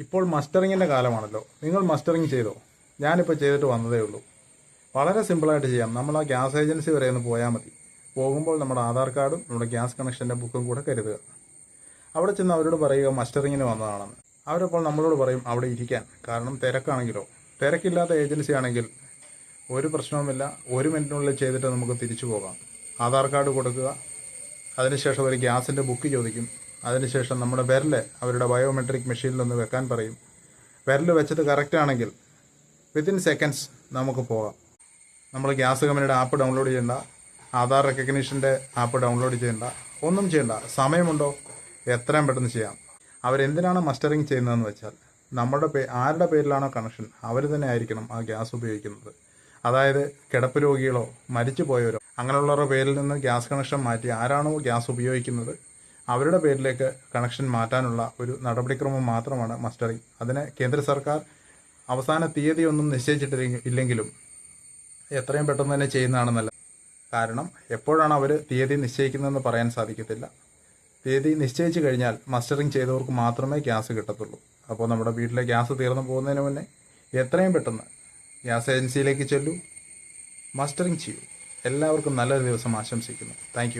ഇപ്പോൾ മസ്റ്ററിങ്ങിന്റെ കാലമാണല്ലോ. നിങ്ങൾ മസ്റ്ററിങ് ചെയ്തോ? ഞാനിപ്പോൾ ചെയ്തിട്ട് വന്നതേ ഉള്ളൂ. വളരെ സിമ്പിളായിട്ട് ചെയ്യാം. നമ്മൾ ആ ഗ്യാസ് ഏജൻസി വരെ ഒന്ന് പോയാൽ മതി. പോകുമ്പോൾ നമ്മുടെ ആധാർ കാർഡും നമ്മുടെ ഗ്യാസ് കണക്ഷന്റെ ബുക്കും കൂടെ കരുതുക. അവിടെ ചെന്ന് അവരോട് പറയുക മസ്റ്ററിങ്ങിന് വന്നതാണെന്ന്. അവരപ്പോൾ നമ്മളോട് പറയും അവിടെ ഇരിക്കാൻ. കാരണം തിരക്കാണെങ്കിലോ? തിരക്കില്ലാത്ത ഏജൻസി ആണെങ്കിൽ ഒരു പ്രശ്നവുമില്ല. ഒരു മിനിറ്റിനുള്ളിൽ ചെയ്തിട്ട് നമുക്ക് തിരിച്ചു പോകാം. ആധാർ കാർഡ് കൊടുക്കുക അതിനുശേഷം ഒരു ഗ്യാസിന്റെ ബുക്ക് ചോദിക്കും. അതിനുശേഷം നമ്മുടെ വിരൽ അവരുടെ ബയോമെട്രിക് മെഷീനിൽ മെഷീനിലൊന്ന് വെക്കാൻ പറയും. വിരൽ വെച്ചത് കറക്റ്റ് ആണെങ്കിൽ വിത്തിൻ സെക്കൻഡ്സ് നമുക്ക് പോകാം. നമ്മൾ ഗ്യാസ് കമ്പനിയുടെ ആപ്പ് ഡൗൺലോഡ് ചെയ്യണ്ട. ആധാർ റെക്കഗ്നീഷന്റെ ആപ്പ് ഡൗൺലോഡ് ചെയ്യണ്ട. ഒന്നും ചെയ്യണ്ട. സമയമുണ്ടോ? എത്രയും പെട്ടെന്ന് ചെയ്യാം. അവരെന്തിനാണ് മസ്റ്ററിങ് ചെയ്യുന്നതെന്ന് വെച്ചാൽ നമ്മുടെ പേ ആരുടെ പേരിലാണോ കണക്ഷൻ അവർ തന്നെ ആയിരിക്കണം ആ ഗ്യാസ് ഉപയോഗിക്കുന്നത്. അതായത് കിടപ്പ് രോഗികളോ മരിച്ചു പോയവരോ അങ്ങനെയുള്ളവരുടെ പേരിൽ നിന്ന് ഗ്യാസ് കണക്ഷൻ മാറ്റി ആരാണോ ഗ്യാസ് ഉപയോഗിക്കുന്നത് അവരുടെ പേരിലേക്ക് കണക്ഷൻ മാറ്റാനുള്ള ഒരു നടപടിക്രമം മാത്രമാണ് മസ്റ്ററിങ് അതിന് കേന്ദ്ര സർക്കാർ അവസാന തീയതിയൊന്നും നിശ്ചയിച്ചിട്ടില്ലെങ്കിലും എത്രയും പെട്ടെന്ന് തന്നെ ചെയ്യുന്നതാണ് നല്ലത്. കാരണം എപ്പോഴാണ് അവർ തീയതി നിശ്ചയിക്കുന്നതെന്ന് പറയാൻ സാധിക്കത്തില്ല. തീയതി നിശ്ചയിച്ചു കഴിഞ്ഞാൽ മസ്റ്ററിങ് ചെയ്തവർക്ക് മാത്രമേ ഗ്യാസ് കിട്ടത്തുള്ളൂ. അപ്പോൾ നമ്മുടെ വീട്ടിലെ ഗ്യാസ് തീർന്നു പോകുന്നതിന് മുന്നേ എത്രയും പെട്ടെന്ന് ഗ്യാസ് ഏജൻസിയിലേക്ക് ചെല്ലൂ. മസ്റ്ററിങ് ചെയ്യൂ. എല്ലാവർക്കും നല്ലൊരു ദിവസം ആശംസിക്കുന്നു. താങ്ക്